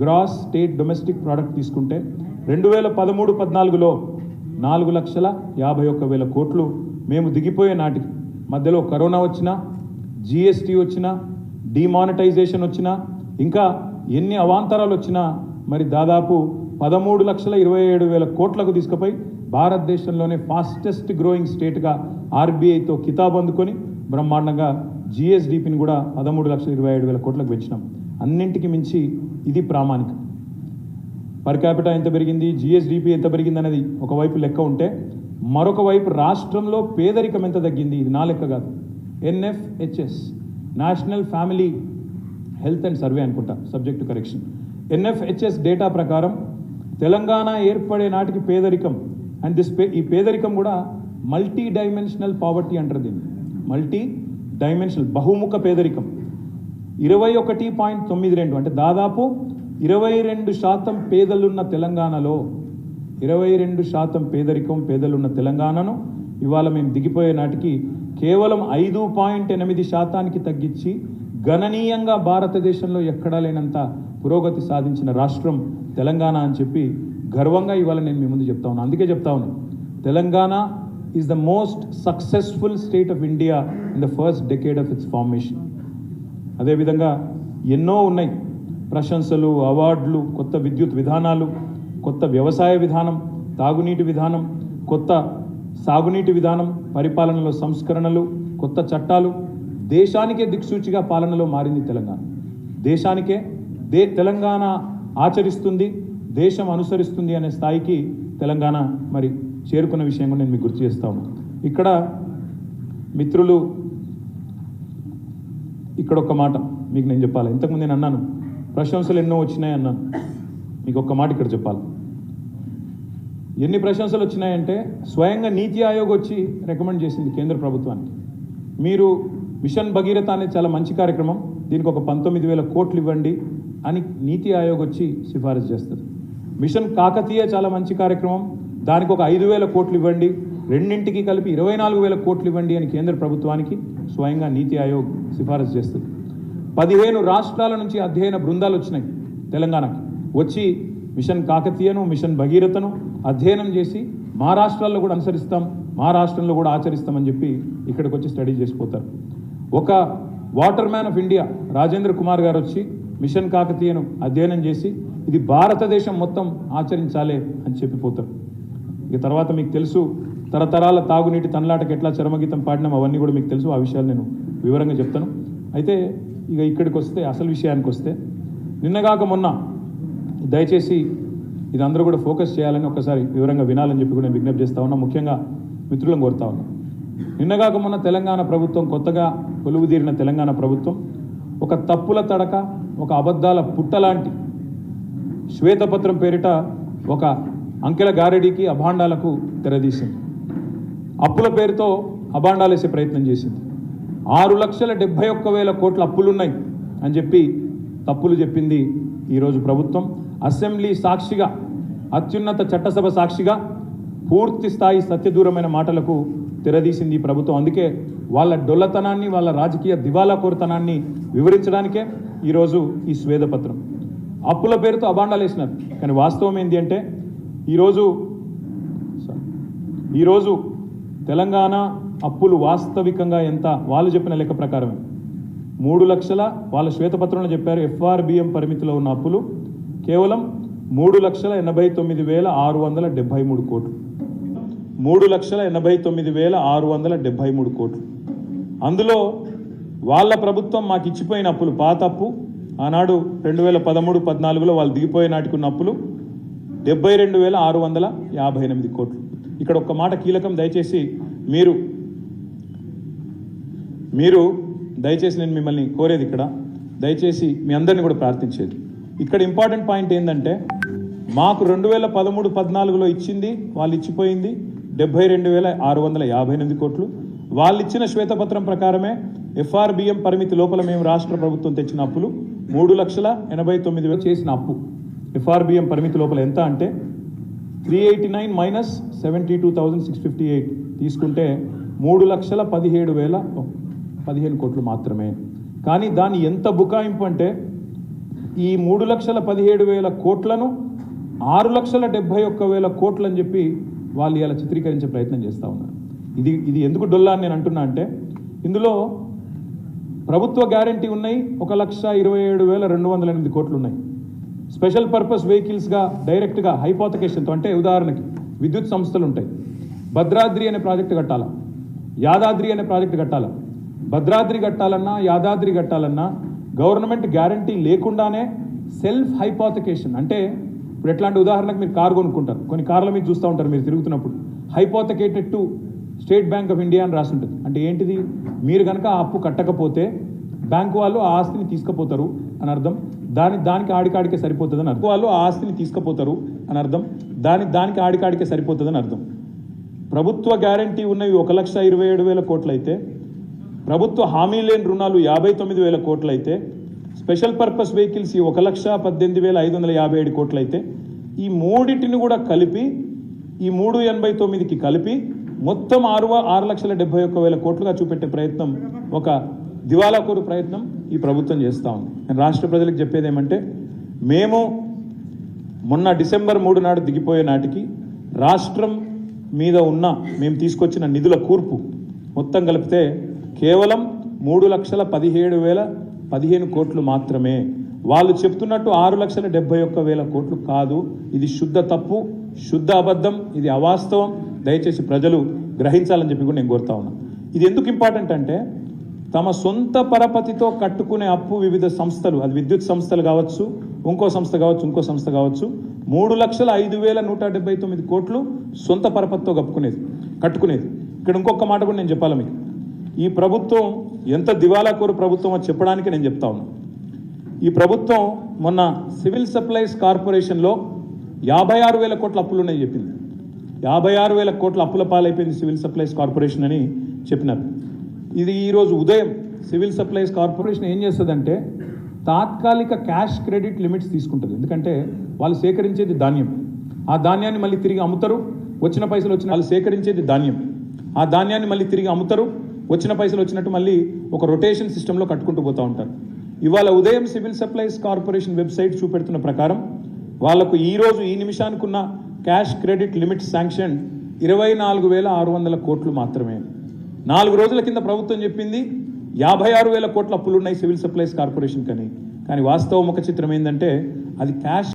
Gross state domestic product తీసుకుంటే రెండు వేల పదమూడు పద్నాలుగులో నాలుగు లక్షల యాభై ఒక్క వేల కోట్లు మేము దిగిపోయే నాటికి. మధ్యలో కరోనా వచ్చినా జిఎస్టీ వచ్చినా డిమానిటైజేషన్ వచ్చినా ఇంకా ఎన్ని అవాంతరాలు వచ్చినా మరి దాదాపు పదమూడు లక్షల ఇరవై ఏడు వేల కోట్లకు తీసుకుపోయి భారతదేశంలోనే ఫాస్టెస్ట్ గ్రోయింగ్ స్టేట్గా ఆర్బీఐతో కితాబ్ అందుకొని బ్రహ్మాండంగా జిఎస్డిపిని కూడా పదమూడు లక్షల ఇరవై ఏడు వేల కోట్లకు పెంచినాం. అన్నింటికి మించి ఇది ప్రామాణికం. పర్ క్యాపిటా ఎంత పెరిగింది? జిఎస్డిపి ఎంత పెరిగింది అనేది ఒకవైపు లెక్క ఉంటే మరొక వైపు రాష్ట్రంలో పేదరికం ఎంత తగ్గింది? ఇది నా లెక్క కాదు. NFHS national family health and survey అనుకుంటా subject to correction NFHS data ప్రకారం తెలంగాణ ఏర్పడే నాటికి పేదరికం అండ్ దిస్ పే ఈ పేదరికం కూడా మల్టీ డైమెన్షనల్ పావర్టీ అంటారు దీన్ని. మల్టీ డైమెన్షనల్ బహుముఖ పేదరికం ఇరవై ఒకటి పాయింట్ తొమ్మిది రెండు అంటే దాదాపు ఇరవై రెండు శాతం పేదలున్న తెలంగాణలో ఇరవై రెండు శాతం పేదరికం పేదలున్న తెలంగాణను ఇవాళ మేము దిగిపోయే నాటికి కేవలం ఐదు పాయింట్ ఎనిమిది శాతానికి తగ్గించి గణనీయంగా భారతదేశంలో ఎక్కడా లేనంత పురోగతి సాధించిన రాష్ట్రం తెలంగాణ అని చెప్పి గర్వంగా ఇవాళ నేను మీ ముందు చెప్తా ఉన్నాను అందుకే చెప్తా ఉన్నాను Telangana is the most successful state of India in the first decade of its formation అదేవిధంగా ఎన్నో ఉన్నాయి. ప్రశంసలు అవార్డులు కొత్త విద్యుత్ విధానాలు కొత్త వ్యవసాయ విధానం తాగునీటి విధానం కొత్త సాగునీటి విధానం పరిపాలనలో సంస్కరణలు కొత్త చట్టాలు దేశానికే దిక్సూచిగా పాలనలో మారింది తెలంగాణ. దేశానికే దే తెలంగాణ ఆచరిస్తుంది దేశం అనుసరిస్తుంది అనే స్థాయికి తెలంగాణ మరి చేరుకున్న విషయం కూడా నేను మీకు గుర్తు చేస్తాను ఇక్కడ మిత్రులు ఇక్కడ ఒక మాట మీకు నేను చెప్పాలి. ఇంతకుముందు నేను అన్నాను ప్రశంసలు ఎన్నో వచ్చినాయి అన్నాను. మీకు ఒక్క మాట ఇక్కడ చెప్పాలి. ఎన్ని ప్రశంసలు వచ్చినాయంటే స్వయంగా నీతి ఆయోగ్ వచ్చి రికమెండ్ చేసింది కేంద్ర ప్రభుత్వానికి. మీరు మిషన్ భగీరథ అనేది చాలా మంచి కార్యక్రమం దీనికి ఒక పంతొమ్మిది వేల కోట్లు ఇవ్వండి అని నీతి ఆయోగ్ వచ్చి సిఫారసు చేస్తుంది. మిషన్ కాకతీయ చాలా మంచి కార్యక్రమం దానికి ఒక ఐదు వేల కోట్లు ఇవ్వండి. రెండింటికి కలిపి ఇరవై నాలుగు వేల కోట్లు ఇవ్వండి అని కేంద్ర ప్రభుత్వానికి స్వయంగా నీతి ఆయోగ్ సిఫారసు చేస్తుంది. పదిహేను రాష్ట్రాల నుంచి అధ్యయన బృందాలు వచ్చినాయి తెలంగాణకి. వచ్చి మిషన్ కాకతీయను మిషన్ భగీరథను అధ్యయనం చేసి మా రాష్ట్రాల్లో కూడా అనుసరిస్తాం మా రాష్ట్రంలో కూడా ఆచరిస్తామని చెప్పి ఇక్కడికి వచ్చి స్టడీ చేసిపోతారు. ఒక water man of India Rajendra Kumar గారు వచ్చి మిషన్ కాకతీయను అధ్యయనం చేసి ఇది భారతదేశం మొత్తం ఆచరించాలి అని చెప్పిపోతారు. ఇక తర్వాత మీకు తెలుసు తరతరాల తాగునీటి తనలాటకి ఎట్లా చరమగీతం పాడినాం అవన్నీ కూడా మీకు తెలుసు. ఆ విషయాలు నేను వివరంగా చెప్తాను. అయితే ఇక ఇక్కడికి వస్తే అసలు విషయానికి వస్తే నిన్నగాక మొన్న దయచేసి ఇది అందరూ కూడా ఫోకస్ చేయాలని ఒకసారి వివరంగా వినాలని చెప్పి కూడా నేను విజ్ఞప్తి చేస్తా ఉన్నా. ముఖ్యంగా మిత్రులను కోరుతా ఉన్నా. నిన్నగాక మొన్న తెలంగాణ ప్రభుత్వం కొత్తగా కొలువుదీరిన తెలంగాణ ప్రభుత్వం ఒక తప్పుల తడక ఒక అబద్ధాల పుట్టలాంటి శ్వేతపత్రం పేరిట ఒక అంకెల గారడీకి అభాండాలకు తెరదీసింది. అప్పుల పేరుతో అభాండాలు వేసే ప్రయత్నం చేసింది. ఆరు లక్షల డెబ్బై ఒక్క వేల కోట్ల అప్పులున్నాయి అని చెప్పి తప్పులు చెప్పింది ఈరోజు ప్రభుత్వం. అసెంబ్లీ సాక్షిగా అత్యున్నత చట్టసభ సాక్షిగా పూర్తి స్థాయి సత్యదూరమైన మాటలకు తెరదీసింది ఈ ప్రభుత్వం. అందుకే వాళ్ళ డొల్లతనాన్ని వాళ్ళ రాజకీయ దివాలా కోరతనాన్ని వివరించడానికే ఈరోజు ఈ స్వేదపత్రం. అప్పుల పేరుతో అభాండాలు వేసినారు కానీ వాస్తవం ఏంటి అంటే ఈరోజు ఈరోజు తెలంగాణ అప్పులు వాస్తవికంగా ఎంత? వాళ్ళు చెప్పిన లెక్క ప్రకారమే. మూడు లక్షల వాళ్ళ శ్వేతపత్రంలో చెప్పారు ఎఫ్ఆర్బిఎం పరిమితిలో ఉన్న అప్పులు కేవలం మూడు లక్షల ఎనభై తొమ్మిది వేల ఆరు వందల డెబ్బై మూడు కోట్లు. మూడు లక్షల ఎనభై తొమ్మిది వేల ఆరు వందల డెబ్బై మూడు కోట్లు. అందులో వాళ్ళ ప్రభుత్వం మాకు ఇచ్చిపోయిన అప్పులు పాత అప్పు. ఆనాడు రెండు వేల పదమూడు పద్నాలుగులో వాళ్ళు దిగిపోయే నాటికున్న అప్పులు డెబ్బై రెండు వేల ఆరు వందల యాభై ఎనిమిది కోట్లు. ఇక్కడ ఒక్క మాట కీలకం దయచేసి మీరు మీరు దయచేసి నేను మిమ్మల్ని కోరేది ఇక్కడ దయచేసి మీ అందరిని కూడా ప్రార్థించేది. ఇక్కడ ఇంపార్టెంట్ పాయింట్ ఏంటంటే మాకు రెండు వేల పదమూడు పద్నాలుగులో ఇచ్చింది వాళ్ళు ఇచ్చిపోయింది డెబ్బై రెండు వేల ఆరు వందల యాభై ఎనిమిది కోట్లు. వాళ్ళు ఇచ్చిన శ్వేతపత్రం ప్రకారమే ఎఫ్ఆర్బిఎం పరిమితి లోపల మేము రాష్ట్ర ప్రభుత్వం తెచ్చిన అప్పులు మూడు లక్షల ఎనభై తొమ్మిది వేలు చేసిన అప్పు. ఎఫ్ఆర్బిఎం పరిమితి లోపల ఎంత అంటే three eighty nine minus seventy two thousand six fifty eight తీసుకుంటే మూడు లక్షల పదిహేడు వేల పదిహేను కోట్లు మాత్రమే. కానీ దాని ఎంత బుకాయింపు అంటే ఈ మూడు లక్షల పదిహేడు వేల కోట్లను ఆరు లక్షల డెబ్బై ఒక్క వేల కోట్లు అని చెప్పి వాళ్ళు ఇలా చిత్రీకరించే ప్రయత్నం చేస్తూ ఉన్నారు. ఇది ఇది ఎందుకు డొల్లా అని నేను అంటున్నా అంటే ఇందులో ప్రభుత్వ గ్యారంటీ ఉన్నాయి ఒక లక్ష ఇరవై ఏడు వేల రెండు వందల ఎనిమిది కోట్లు ఉన్నాయి. స్పెషల్ పర్పస్ వెహికల్స్గా డైరెక్ట్గా హైపోతకేషన్తో అంటే ఉదాహరణకి విద్యుత్ సంస్థలు ఉంటాయి. భద్రాద్రి అనే ప్రాజెక్టు కట్టాలా? యాదాద్రి అనే ప్రాజెక్టు కట్టాలా? భద్రాద్రి కట్టాలన్నా యాదాద్రి కట్టాలన్నా గవర్నమెంట్ గ్యారంటీ లేకుండానే సెల్ఫ్ హైపోతకేషన్ అంటే ఇప్పుడు ఎట్లాంటి ఉదాహరణకు మీరు కారు కొనుక్కుంటారు. కొన్ని కార్ల మీద చూస్తూ ఉంటారు మీరు తిరుగుతున్నప్పుడు. Hypothecated to state bank of India అని రాసి ఉంటుంది. అంటే ఏంటిది? మీరు కనుక ఆ అప్పు కట్టకపోతే బ్యాంకు వాళ్ళు ఆ ఆస్తిని తీసుకుపోతారు అని అర్థం. దాని దానికి ఆడికాడికే సరిపోతుందని అర్థం. వాళ్ళు ఆ ఆస్తిని తీసుకుపోతారు అని అర్థం. దాని దానికి ఆడికాడికే సరిపోతుందని అర్థం. ప్రభుత్వ గ్యారంటీ ఉన్నవి ఒక లక్ష ఇరవై ఏడు వేల కోట్లయితే ప్రభుత్వ హామీ లేని రుణాలు యాభై తొమ్మిది వేల కోట్లయితే స్పెషల్ పర్పస్ వెహికల్స్ ఈ ఒక లక్ష పద్దెనిమిది వేల ఐదు వందల యాభై ఏడు కోట్లయితే ఈ మూడింటిని కూడా కలిపి ఈ మూడు ఎనభై తొమ్మిదికి కలిపి మొత్తం ఆరు ఆరు లక్షల డెబ్బై ఒక్క వేల కోట్లుగా చూపెట్టే ప్రయత్నం ఒక దివాలాకూరు ప్రయత్నం ఈ ప్రభుత్వం చేస్తూ ఉంది. నేను రాష్ట్ర ప్రజలకు చెప్పేది ఏమంటే మేము మొన్న డిసెంబర్ మూడు నాడు దిగిపోయే నాటికి రాష్ట్రం మీద ఉన్న మేము తీసుకొచ్చిన నిధుల కూర్పు మొత్తం కలిపితే కేవలం మూడు లక్షల పదిహేడు వేల పదిహేను కోట్లు మాత్రమే. వాళ్ళు చెప్తున్నట్టు ఆరు లక్షల డెబ్బై ఒక్క వేల కోట్లు కాదు. ఇది శుద్ధ తప్పు శుద్ధ అబద్ధం ఇది అవాస్తవం. దయచేసి ప్రజలు గ్రహించాలని చెప్పి కూడా నేను కోరుతా ఉన్నా. ఇది ఎందుకు ఇంపార్టెంట్ అంటే తమ సొంత పరపతితో కట్టుకునే అప్పు వివిధ సంస్థలు అది విద్యుత్ సంస్థలు కావచ్చు ఇంకో సంస్థ కావచ్చు ఇంకో సంస్థ కావచ్చు మూడు లక్షల ఐదు వేల నూట డెబ్బై తొమ్మిది కోట్లు సొంత పరపతితో కప్పుకునేది కట్టుకునేది. ఇక్కడ ఇంకొక మాట కూడా నేను చెప్పాలి మీకు. ఈ ప్రభుత్వం ఎంత దివాలాకోరు ప్రభుత్వం అని చెప్పడానికి నేను చెప్తా ఉన్నా. ఈ ప్రభుత్వం మొన్న సివిల్ సప్లైస్ కార్పొరేషన్లో యాభై ఆరు వేల కోట్ల అప్పులు ఉన్నాయి చెప్పింది. యాభై ఆరు వేల కోట్ల అప్పుల పాలైపోయింది సివిల్ సప్లైస్ కార్పొరేషన్ అని చెప్పినారు. ఇది ఈరోజు ఉదయం సివిల్ సప్లైస్ కార్పొరేషన్ ఏం చేస్తుందంటే తాత్కాలిక క్యాష్ క్రెడిట్ లిమిట్స్ తీసుకుంటుంది. ఎందుకంటే వాళ్ళు సేకరించేది ధాన్యం. ఆ ధాన్యాన్ని మళ్ళీ తిరిగి అమ్ముతారు వచ్చిన పైసలు వచ్చిన వాళ్ళు సేకరించేది ధాన్యం. ఆ ధాన్యాన్ని మళ్ళీ తిరిగి అమ్ముతారు వచ్చిన పైసలు వచ్చినట్టు మళ్ళీ ఒక రొటేషన్ సిస్టంలో కట్టుకుంటూ పోతూ ఉంటారు. ఇవాళ ఉదయం సివిల్ సప్లైస్ కార్పొరేషన్ వెబ్సైట్ చూపెడుతున్న ప్రకారం వాళ్ళకు ఈరోజు ఈ నిమిషానికి ఉన్న క్యాష్ క్రెడిట్ లిమిట్ శాంక్షన్ ఇరవై నాలుగు వేల ఆరు వందల కోట్లు మాత్రమే. నాలుగు రోజుల కింద ప్రభుత్వం చెప్పింది యాభై ఆరు వేల కోట్ల అప్పులు ఉన్నాయి సివిల్ సప్లైస్ కార్పొరేషన్ కని. కానీ వాస్తవ ముఖ చిత్రం ఏంటంటే అది క్యాష్